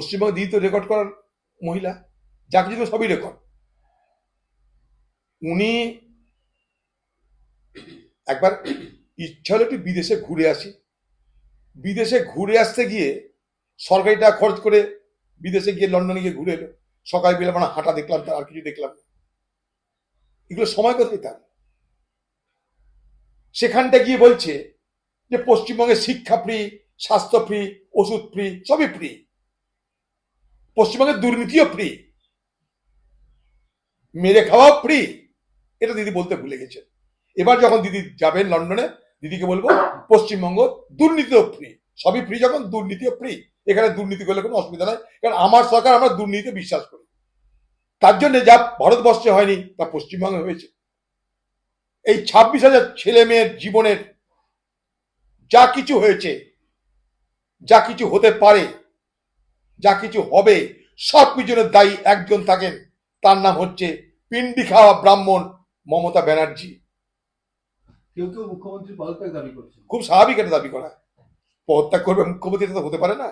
পশ্চিমবঙ্গে দিদি তো রেকর্ড করার মহিলা যা কিছু সবই রেকর্ড উনি একবার ইচ্ছা হলো একটু বিদেশে ঘুরে আসি। বিদেশে ঘুরে আসতে গিয়ে সরকারি টাকা খরচ করে বিদেশে গিয়ে লন্ডনে গিয়ে ঘুরে এলো। সকাল বেলা মানে হাঁটা দেখলাম তার, আর কিছু দেখলাম এগুলো সময় কোথায় তার? সেখানটা গিয়ে বলছে যে, পশ্চিমবঙ্গে শিক্ষা ফ্রি স্বাস্থ্য ফ্রি ওষুধ ফ্রি সবই ফ্রি পশ্চিমবঙ্গের দুর্নীতিও ফ্রি মেরে খাওয়াও ফ্রি এটা দিদি বলতে ভুলে গেছেন। এবার যখন দিদি যাবেন লন্ডনে, দিদিকে বলব, পশ্চিমবঙ্গ দুর্নীতিও ফ্রি সবই ফ্রি যখন, দুর্নীতিও ফ্রি এখানে দুর্নীতি করলে কোনো অসুবিধা নাই। কারণ আমার সরকার আমরা দুর্নীতিতে বিশ্বাস করি। তার জন্য যা ভারতবর্ষে হয়নি, তা পশ্চিমবঙ্গে হয়েছে। এই ছাব্বিশ হাজার ছেলে মেয়ের জীবনের যা কিছু হয়েছে, যা কিছু হতে পারে যা কিছু হবে সব পিছনের দায়ী একজন থাকেন তার নাম হচ্ছে পিন্ডি খাওয়া ব্রাহ্মণ মমতা ব্যানার্জি। কেউ কেউ মুখ্যমন্ত্রী পদত্যাগ দাবি করছেন। খুব স্বাভাবিক এটা দাবি করা। পদত্যাগ করবে মুখ্যমন্ত্রী তো হতে পারে না।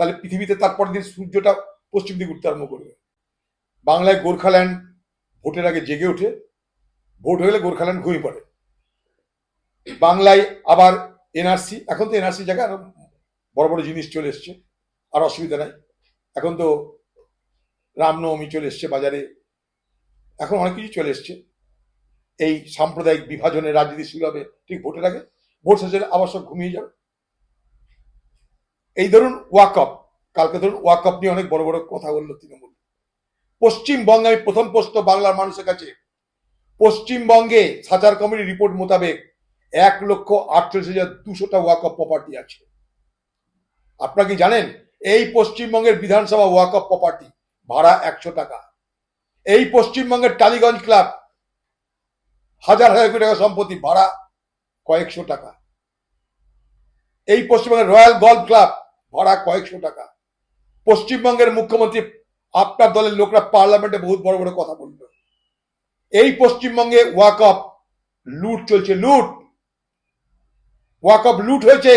তাহলে পৃথিবীতে তারপর দিন সূর্যটা পশ্চিম দিকে উঠতে আরম্ভ করবে। বাংলায় গোর্খাল্যান্ড ভোটের আগে জেগে ওঠে। ভোট হয়ে গেলে গোর্খাল্যান্ড ঘুমিয়ে পড়ে। বাংলায় আবার এনআরসি এখন তো এনআরসি জায়গায় আরও বড় বড় জিনিস চলে এসছে। আর অসুবিধা নাই। এখন তো রামনবমী চলে এসছে বাজারে। এখন অনেক কিছু চলে এসছে। এই সাম্প্রদায়িক বিভাজনের রাজনীতি শুরু হবে ঠিক ভোটের আগে। ভোট শেষে আবার সব ঘুমিয়ে যাবে। এই ধরুন ওয়াকআপ কালকে ধরুন ওয়াকআপ নিয়ে অনেক বড় বড় কথা বলল তৃণমূল। পশ্চিমবঙ্গে আমি প্রথম প্রশ্ন বাংলার মানুষের কাছে। পশ্চিমবঙ্গে সাচার কমিটির রিপোর্ট মোতাবেক এক লক্ষ আটচল্লিশ হাজার দুশোটা ওয়াকআপ প্রপার্টি আছে। আপনারা কি জানেন এই পশ্চিমবঙ্গের বিধানসভা ওয়াকআপ প্রপার্টি ভাড়া একশো টাকা। এই পশ্চিমবঙ্গের টালিগঞ্জ ক্লাব হাজার হাজার কোটি টাকা সম্পত্তি, ভাড়া কয়েকশো টাকা। এই পশ্চিমবঙ্গের রয়্যাল গল্ফ ক্লাব ভাড়া কয়েকশো টাকা। পশ্চিমবঙ্গের মুখ্যমন্ত্রী, আপনার দলের লোকরা পার্লামেন্টে বহুত বড় বড় কথা বলল। এই পশ্চিমবঙ্গে ওয়াকআপ লুট চলছে, লুট। ওয়াকআপ লুট হয়েছে।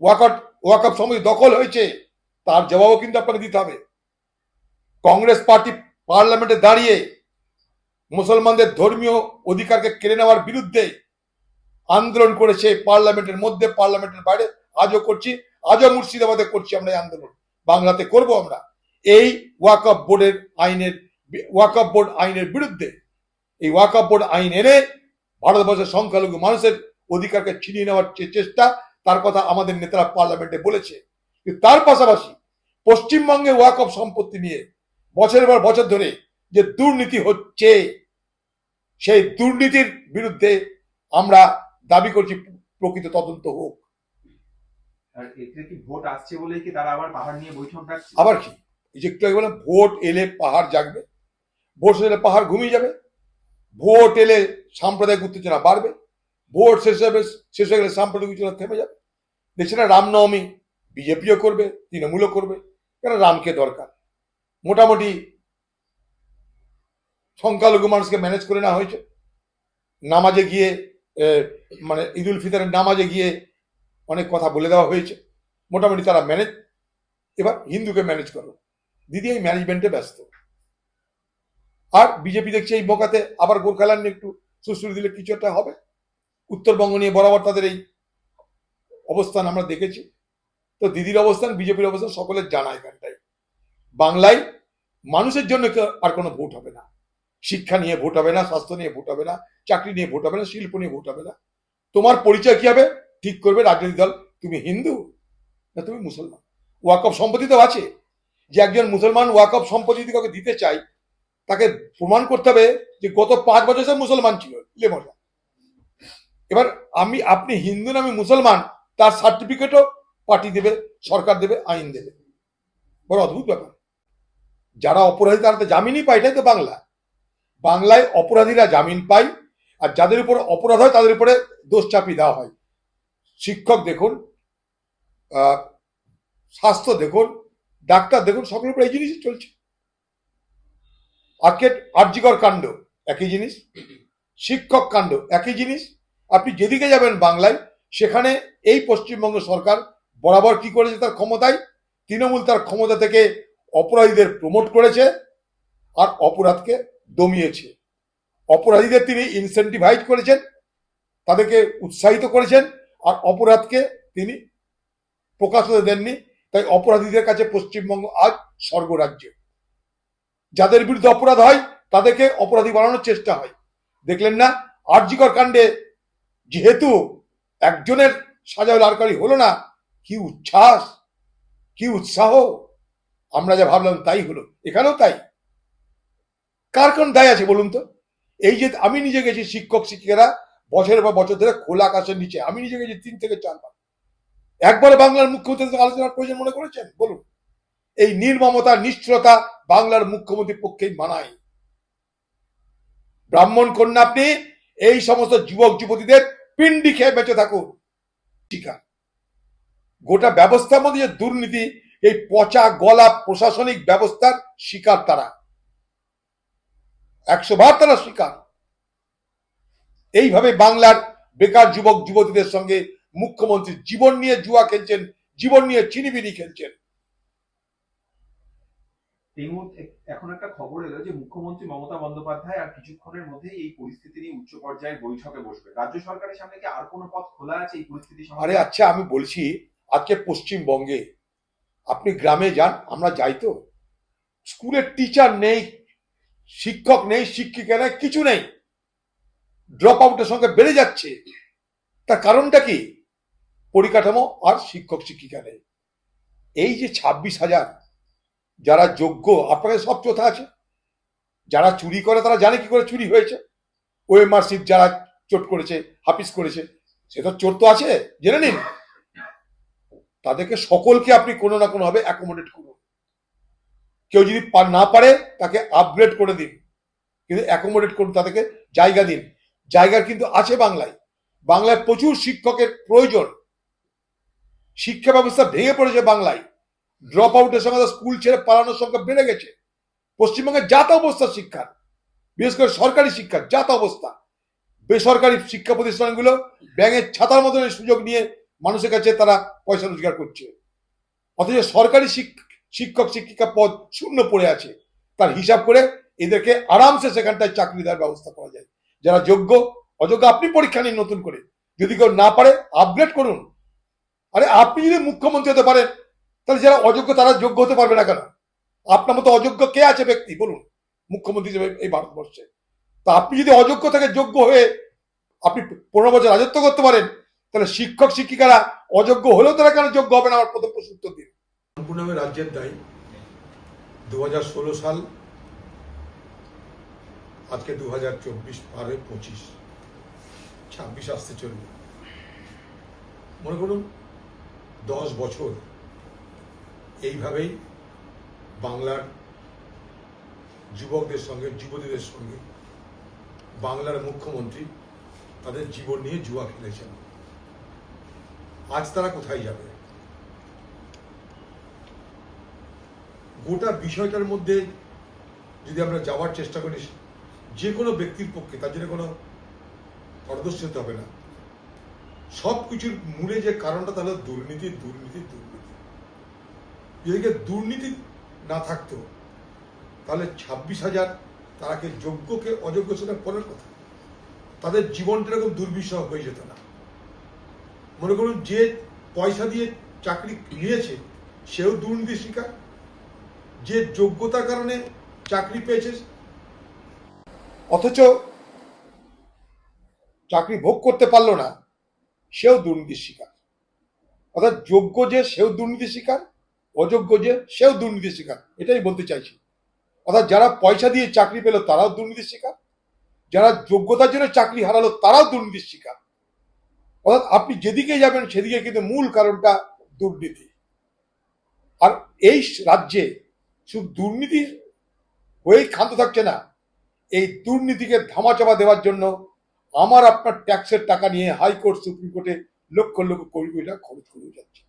ওয়াকআপ ওয়াকআপ সমিতি দখল হয়েছে, তার জবাবও কিন্তু আপনাকে দিতে হবে। কংগ্রেস পার্টি পার্লামেন্টে দাঁড়িয়ে মুসলমানদের ধর্মীয় অধিকারকে কেড়ে নেওয়ার বিরুদ্ধে আন্দোলন করেছে পার্লামেন্টের মধ্যে, পার্লামেন্টের বাইরে। আজও করছি, আজও মুর্শিদাবাদে করছি আমরা এই আন্দোলন। বাংলাতে করব আমরা। এই ওয়াকআপ বোর্ডের আইনের ওয়াকআপ বোর্ড আইনের বিরুদ্ধে, এই ওয়াকআপ বোর্ড আইন এনে ভারতবর্ষের সংখ্যালঘু মানুষের অধিকারকে ছিনিয়ে নেওয়ার চেষ্টা তার কথা আমাদের নেতারা পার্লামেন্টে বলেছে। তার পাশাপাশি পশ্চিমবঙ্গে ওয়াকআপ সম্পত্তি নিয়ে বছরের পর বছর ধরে যে দুর্নীতি হচ্ছে সেই দুর্নীতির বিরুদ্ধে আমরা দাবি করছি প্রকৃত তদন্ত হোক। আর এতে কি ভোট আসছে বলেই কি তারা আবার পাহাড় নিয়ে বৈঠক আবার কি? এই যে একটু আগে বললাম ভোট এলে পাহাড় জাগবে ভোট হলে পাহাড় ঘুমিয়ে যাবে ভোট এলে সাম্প্রদায়িক উত্তেজনা বাড়বে। ভোট শেষ হবে, শেষ হয়ে গেলে সাম্প্রদায়িক উত্তেজনা থেমে যাবে। দেখছি না রামনবমী বিজেপিও করবে, তৃণমূলও করবে, কেন রামকে দরকার? মোটামুটি সংখ্যালঘু মানুষকে ম্যানেজ করে নেওয়া হয়েছে। নামাজে গিয়ে মানে ঈদুল ফিতরের নামাজে গিয়ে অনেক কথা বলে দেওয়া হয়েছে। মোটামুটি তারা ম্যানেজ এবার হিন্দুকে ম্যানেজ করো। দিদি এই ম্যানেজমেন্টে ব্যস্ত। আর বিজেপি দেখছে এই বোকাতে আবার গোর্খাল্যান্ড একটু সুশ্রী দিলে কিছু একটা হবে। উত্তরবঙ্গ নিয়ে বরাবর তাদের এই অবস্থান আমরা দেখেছি। তো দিদির অবস্থান, বিজেপির অবস্থান সকলের জানা এখানটায়। বাংলায় মানুষের জন্য আর কোনো ভোট হবে না। শিক্ষা নিয়ে ভোট হবে না, স্বাস্থ্য নিয়ে ভোট হবে না, চাকরি নিয়ে ভোট হবে না, শিল্প নিয়ে ভোট হবে না। তোমার পরিচয় কি হবে? ঠিক করবে রাজনৈতিক দল। তুমি হিন্দু? না, তুমি মুসলমান। ওয়াকফ সম্পত্তি তো আছে। যে একজন মুসলমান ওয়াকফ সম্পত্তি কাউকে দিতে চাই তাকে প্রমাণ করতে হবে যে গত পাঁচ বছর সে মুসলমান ছিল লেমনা এবার আমি, আপনি হিন্দু না আমি মুসলমান, তার সার্টিফিকেটও পার্টি দেবে, সরকার দেবে, আইন দেবে। বড় অদ্ভুত ব্যাপার। যারা অপরাধী, তারা তো জামিনই পায়, এটাই তো বাংলা। বাংলায় অপরাধীরা জামিন পায়, আর যাদের উপর অপরাধ হয়, তাদের উপরে দোষ চাপিয়ে দেওয়া হয়। শিক্ষক দেখুন স্বাস্থ্য দেখুন, ডাক্তার দেখুন, সকলের উপরে এই জিনিসই চলছে। আজকে আর্যিকর কাণ্ড একই জিনিস, শিক্ষক কাণ্ড একই জিনিস আপনি যেদিকে যাবেন বাংলায়, সেখানে এই পশ্চিমবঙ্গ সরকার বরাবর কি করেছে তার ক্ষমতায়? তৃণমূল তার ক্ষমতা থেকে অপরাধীদের প্রমোট করেছে আর অপরাধকে দমিয়েছে। অপরাধীদের তিনি ইনসেন্টিভাইজ করেছেন, তাদেরকে উৎসাহিত করেছেন আর অপরাধকে তিনি প্রকাশ হতে দেননি। তাই অপরাধীদের কাছে পশ্চিমবঙ্গ আজ স্বর্গরাজ্য। যাদের বিরুদ্ধে অপরাধ হয়, তাদেরকে অপরাধী বানানোর চেষ্টা হয়। দেখলেন না আর্যিকর কাণ্ডে যেহেতু একজনের সাজা লারকারি হলো না, কি উচ্ছ্বাস, কি উৎসাহ। আমরা যা ভাবলাম তাই হলো। এখানেও তাই। কার কোন দায় আছে বলুন তো? এই যে আমি নিজে গেছি শিক্ষক, শিক্ষিকারা, বছরের পর বছর ধরে খোলা আকাশের নিচে। আমি নিজে গেছি তিন থেকে চারবার একবারে বাংলার মুখ্যমন্ত্রী আলোচনার প্রয়োজন মনে করেছেন? বলুন। এই নির্মমতা, নিষ্ঠুরতা বাংলার মুখ্যমন্ত্রীর পক্ষেই মানায়। ব্রাহ্মণ কন্যা আপনি এই সমস্ত যুবক যুবতীদের পিন্ডি খেয়ে বেঁচে থাকুক টিকা গোটা ব্যবস্থার মধ্যে যে দুর্নীতি, এই পচা গলা প্রশাসনিক ব্যবস্থার শিকার তারা। একশো বার তারা শিকার। এইভাবে বাংলার বেকার যুবক যুবতীদের সঙ্গে মুখ্যমন্ত্রী জীবন নিয়ে জুয়া খেলছেন, জীবন নিয়ে চিনিবিনি খেলছেন। এই মুহূর্তে এখন একটা খবর এলো যে মুখ্যমন্ত্রী মমতা বন্দ্যোপাধ্যায় আর কিছুক্ষণের মধ্যেই এই পরিস্থিতি নিয়ে উচ্চ পর্যায়ের বৈঠকে বসবে। রাজ্য সরকারের সামনে কি আর কোনো পথ খোলা আছে এই পরিস্থিতি আরে আচ্ছা আমি বলছি আজকে পশ্চিমবঙ্গে, আপনি গ্রামে যান, আমরা যাই তো। স্কুলের টিচার নেই, শিক্ষক নেই শিক্ষিকা নেই কিছু নেই। ড্রপ আউটের সঙ্গে বেড়ে যাচ্ছে। তার কারণটা কি? পরিকাঠামো আর শিক্ষক শিক্ষিকা নেই। এই যে ছাব্বিশ হাজার যারা যোগ্য আপনাদের সব চোথা আছে। যারা চুরি করে, তারা জানে কি করে চুরি হয়েছে। ওএমআরসিপ যারা চোট করেছে হাফিস করেছে, সে তো চোর তো আছে, জেনে নিন। তাদেরকে সকলকে আপনি কোনো না কোনো ভাবে অ্যাকোমোডেট করুন। কেউ যদি না পারে, তাকে আপগ্রেড করে দিন। কিন্তু অ্যাকোমোডেট করুন, তাদেরকে জায়গা দিন। জায়গা কিন্তু আছে বাংলায়। বাংলায় প্রচুর শিক্ষকের প্রয়োজন। শিক্ষা ব্যবস্থা ভেঙে পড়েছে বাংলায়। ড্রপ আউটের সঙ্গে স্কুল ছেড়ে পালানোর সংখ্যা বেড়ে গেছে। পশ্চিমবঙ্গে যাত অবস্থা শিক্ষার বিশেষ করে সরকারি শিক্ষার যাত অবস্থা। বেসরকারি শিক্ষা প্রতিষ্ঠানগুলো ব্যাঙের ছাতার মতন সুযোগ নিয়ে মানুষের কাছে তারা পয়সা রোজগার করছে। অথচ সরকারি শিক- শিক্ষক শিক্ষিকা পদ শূন্য পড়ে আছে। তার হিসাব করে এদেরকে আরামসে সেখানটায় চাকরি দেওয়ার ব্যবস্থা করা যায়। যারা যোগ্য, অযোগ্য, আপনি পরীক্ষা নিন নতুন করে। যদি কেউ না পারে আপগ্রেড করুন। আরে আপনি যদি মুখ্যমন্ত্রী হতে পারেন তাহলে যারা অযোগ্য তারা যোগ্য হতে পারবে না কেন? আপনার মতো অযোগ্য কে আছে ব্যক্তি? বলুন। মুখ্যমন্ত্রী হিসেবে এই ভারতবর্ষে। তা আপনি যদি অযোগ্য থেকে যোগ্য হয়ে আপনি পনেরো বছর রাজত্ব করতে পারেন, তাহলে শিক্ষক, শিক্ষিকারা অযোগ্য হলেও তারা কেন যোগ্য হবে না? আমার প্রথম প্রশ্ন উত্তর দিন। সম্পূর্ণভাবে রাজ্যের দায়ী। দু হাজার ষোলো সাল, আজকে দু হাজার চব্বিশ পার পঁচিশ। ছাব্বিশ আসতে চলবে। মনে করুন, দশ বছর এইভাবেই বাংলার যুবকদের সঙ্গে, যুবতীদের সঙ্গে বাংলার মুখ্যমন্ত্রী তাদের জীবন নিয়ে জুয়া খেলেছেন। আজ তারা কোথায় যাবে? গোটা বিষয়টার মধ্যে যদি আমরা যাওয়ার চেষ্টা করি, যে কোনো ব্যক্তির পক্ষে তার জন্য কোনো পারদর্শী হবে না। সব কিছুর মূলে যে কারণটা, তাহলে দুর্নীতি দুর্নীতি দুর্নীতি। যদি দুর্নীতি না থাকতো, তাহলে ছাব্বিশ হাজার তারাকে যোগ্যকে অযোগ্য সেটা পরের কথা। তাদের জীবনটা এরকম দুর্বিষহ হয়ে যেত না। মনে করুন যে পয়সা দিয়ে চাকরি নিয়েছে, সেও দুর্নীতির শিকার। যে যোগ্যতার কারণে চাকরি পেয়েছে, অথচ চাকরি ভোগ করতে পারল না, সেও দুর্নীতির শিকার। অর্থাৎ যোগ্য যে, সেও দুর্নীতির শিকার। অযোগ্য যে, সেও দুর্নীতির শিকার। এটাই বলতে চাইছি। অর্থাৎ যারা পয়সা দিয়ে চাকরি পেল, তারাও দুর্নীতির শিকার। যারা যোগ্যতার জন্য চাকরি হারালো, তারাও দুর্নীতির শিকার। অর্থাৎ আপনি যেদিকে যাবেন, সেদিকে কিন্তু মূল কারণটা দুর্নীতি। আর এই রাজ্যে শুধু দুর্নীতি হয়েই ক্ষান্ত থাকছে না, এই দুর্নীতিকে ধামাচাপা দেওয়ার জন্য আমার আপনার ট্যাক্সের টাকা নিয়ে হাইকোর্ট, সুপ্রিম কোর্টে লক্ষ লক্ষ কোটি কোটি টাকা খরচ করে যাচ্ছে।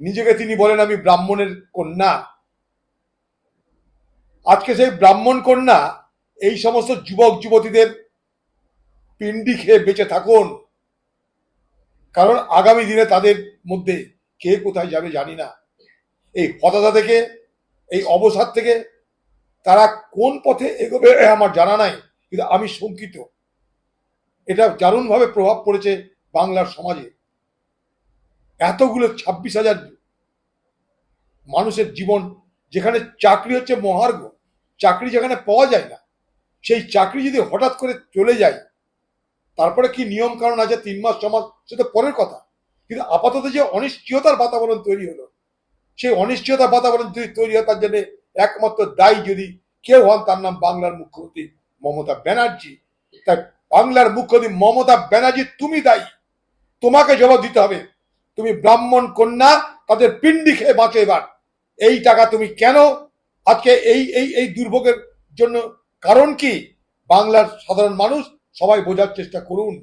নিজেকে তিনি বলেন, আমি ব্রাহ্মণের কন্যা। আজকে সেই ব্রাহ্মণ কন্যা এই সমস্ত যুবক, যুবতীদের পিন্ডি খেয়ে বেঁচে থাকুন। কারণ আগামী দিনে তাদের মধ্যে কে কোথায় যাবে জানি না। এই হতাশা থেকে, এই অবসাদ থেকে তারা কোন পথে এগোবে আমার জানা নাই, কিন্তু আমি শঙ্কিত। এটা দারুণভাবে প্রভাব পড়েছে বাংলার সমাজে। এতগুলো ছাব্বিশ হাজার মানুষের জীবন যেখানে চাকরি হচ্ছে মহার্ঘ, চাকরি যেখানে পাওয়া যায় না, সেই চাকরি যদি হঠাৎ করে চলে যায়, তারপরে কি নিয়ম কারণ আছে তিন মাস, ছ মাস সেটা পরের কথা। কিন্তু আপাতত যে অনিশ্চয়তার বাতাবরণ তৈরি হলো, সেই অনিশ্চয়তার বাতাবরণ যদি তৈরি হয়, তার জন্য একমাত্র দায়ী যদি কেউ হন, তার নাম বাংলার মুখ্যমন্ত্রী মমতা ব্যানার্জি। তাই বাংলার মুখ্যমন্ত্রী মমতা ব্যানার্জি, তুমি দায়ী। তোমাকে জবাব দিতে হবে তুমি ব্রাহ্মণ কন্যা, তাদের পিণ্ডি খেয়ে বাঁচো এবার। এই টাকা তুমি কেন? আজকে এই এই এই দুর্ভোগের জন্য কারণ কি? বাংলার সাধারণ মানুষ সবাই বোঝার চেষ্টা করুন।